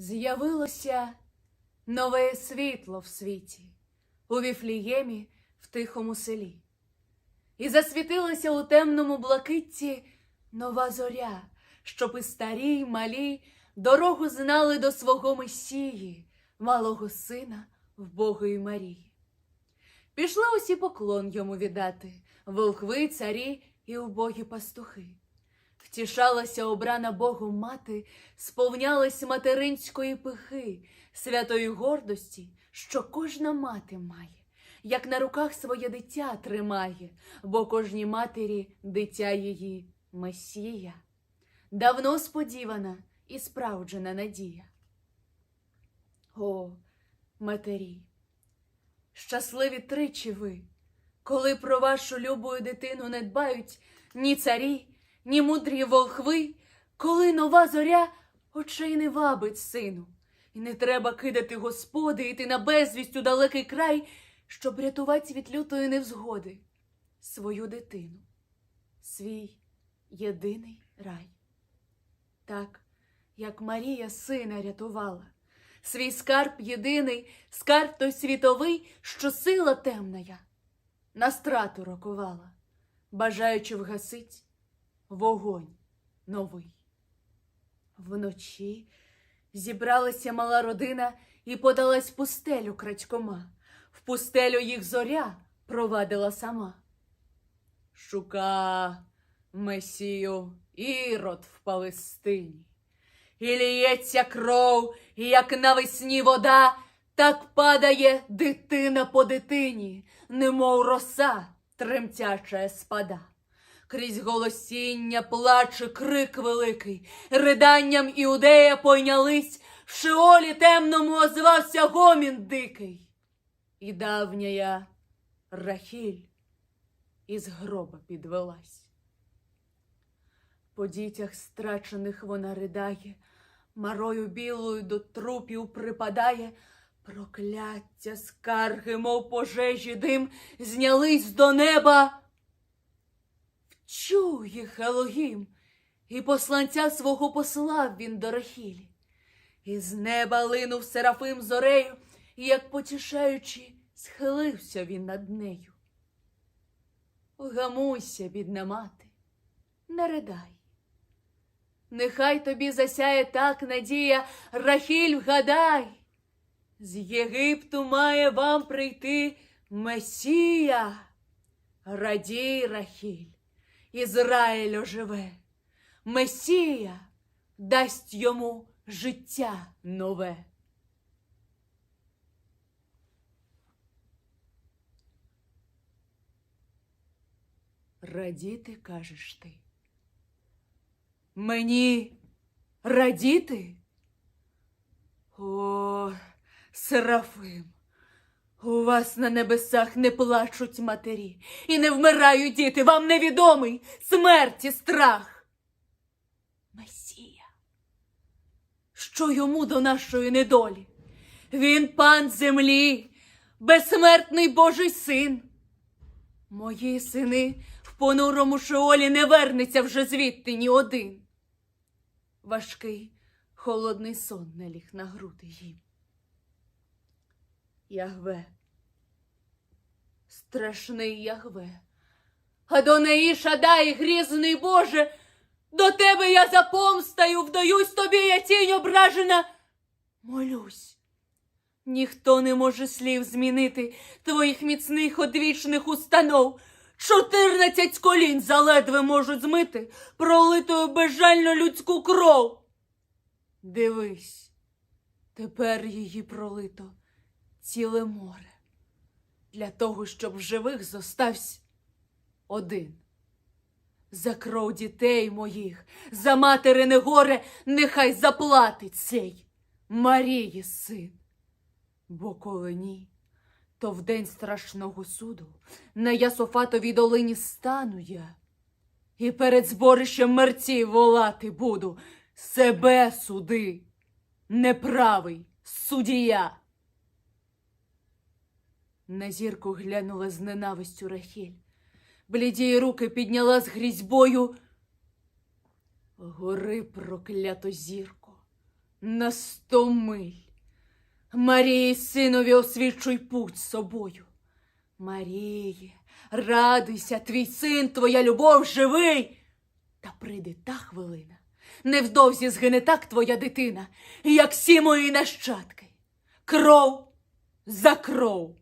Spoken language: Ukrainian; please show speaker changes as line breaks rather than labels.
З'явилося нове світло в світі, у Віфліємі в тихому селі. І засвітилася у темному блакитті нова зоря, щоб і старі, й малі дорогу знали до свого Месії, малого сина вбогої Марії. Пішли усі поклон йому віддати, волхви, царі і убогі пастухи. Втішалася обрана Богом мати, сповнялась материнської пихи, святої гордості, що кожна мати має, як на руках своє дитя тримає, бо кожній матері дитя її Месія. Давно сподівана і справджена надія. О, матері, щасливі тричі ви, коли про вашу любою дитину не дбають ні царі, ні мудрі волхви, коли нова зоря очей не вабить сину, і не треба кидати господи, іти на безвість у далекий край, щоб рятувати від лютої невзгоди свою дитину, свій єдиний рай. Так, як Марія сина рятувала, свій скарб єдиний, скарб той світовий, що сила темная на страту рокувала, бажаючи вгасить вогонь новий. Вночі зібралася мала родина і подалась пустелю крадькома. В пустелю їх зоря провадила сама. Шука Месію ірод в Палестині. І ліється кров, і як навесні вода, так падає дитина по дитині, немов роса тремтяча спада. Крізь голосіння плаче крик великий, риданням іудея пойнялись, в шеолі темному озвався гомін дикий. І давняя Рахіль із гроба підвелась. По дітях страчених вона ридає, марою білою до трупів припадає, прокляття скарги, мов пожежі дим, знялись до неба. Вчув їх Елогім, і посланця свого послав він до Рахілі. І з неба линув Серафим зорею, і, як потішаючи, схилився він над нею. Гамуйся, бідна мати, не ридай. Нехай тобі засяє так надія, Рахіль, вгадай. З Єгипту має вам прийти Месія. Радій, Рахіль, Ізраїль оживе. Месія дасть йому життя нове. Радіти, кажеш ти. Мені радіти? О, Серафим, у вас на небесах не плачуть матері і не вмирають діти, вам невідомий смерті страх. Месія, що йому до нашої недолі? Він пан землі, безсмертний Божий син. Мої сини в понурому шеолі не вернеться вже звідти ні один. Важкий, холодний сон наліг на груди їм. Ягве, страшний Ягве, Адонеї Шадай, грізний Боже, до тебе я за помстаю, вдаюсь тобі, я тінь ображена, молюсь. Ніхто не може слів змінити твоїх міцних одвічних установ. Чотирнадцять колін заледве можуть змити пролитою безжально людську кров. Дивись, тепер її пролито ціле море для того, щоб в живих зостався один. За кров дітей моїх, за материне горе, нехай заплатить цей Марії син. Бо коли ні, то в день страшного суду на Ясофатовій долині стану я, і перед зборищем мерців волати буду себе суди, неправий судія. На зірку глянула з ненавистю Рахіль, блідії руки підняла з грізьбою. Гори, проклято зірко, на сто миль. Марії, синові, освічуй путь собою. Марії, радуйся, твій син, твоя любов живий. Та прийде та хвилина. Невдовзі згине так твоя дитина, як всі мої нащадки. Кров за кров.